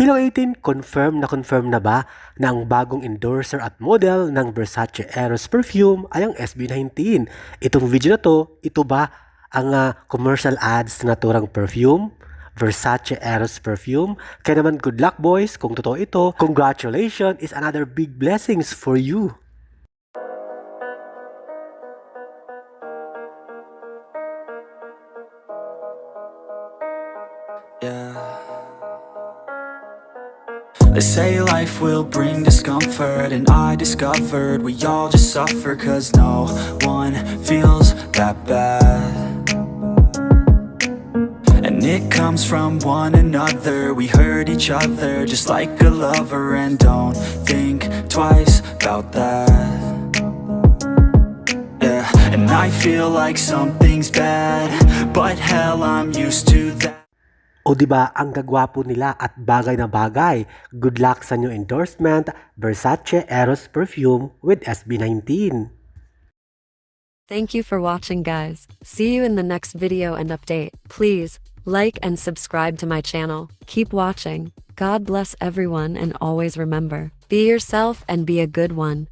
Hilo 18, confirm na confirm na ba na ang bagong endorser at model ng Versace Eros perfume ay ang SB19? Itong video na to, ito ba ang ah, commercial ads na naturang perfume? Versace Eros perfume? Kaya naman good luck boys kung totoo ito. Congratulations is another big blessings for you. Yeah. They say life will bring discomfort, and I discovered we all just suffer cause no one feels that bad. And it comes from one another, we hurt each other just like a lover, and don't think twice about that. Yeah, and I feel like something's bad, but hell, I'm used to that. O di ba ang gagwapo nila at bagay na bagay. Good luck sa new endorsement, Versace Eros perfume with SB19. Thank you for watching guys. See you in the next video and update. Please, like and subscribe to my channel. Keep watching. God bless everyone and always remember, be yourself and be a good one.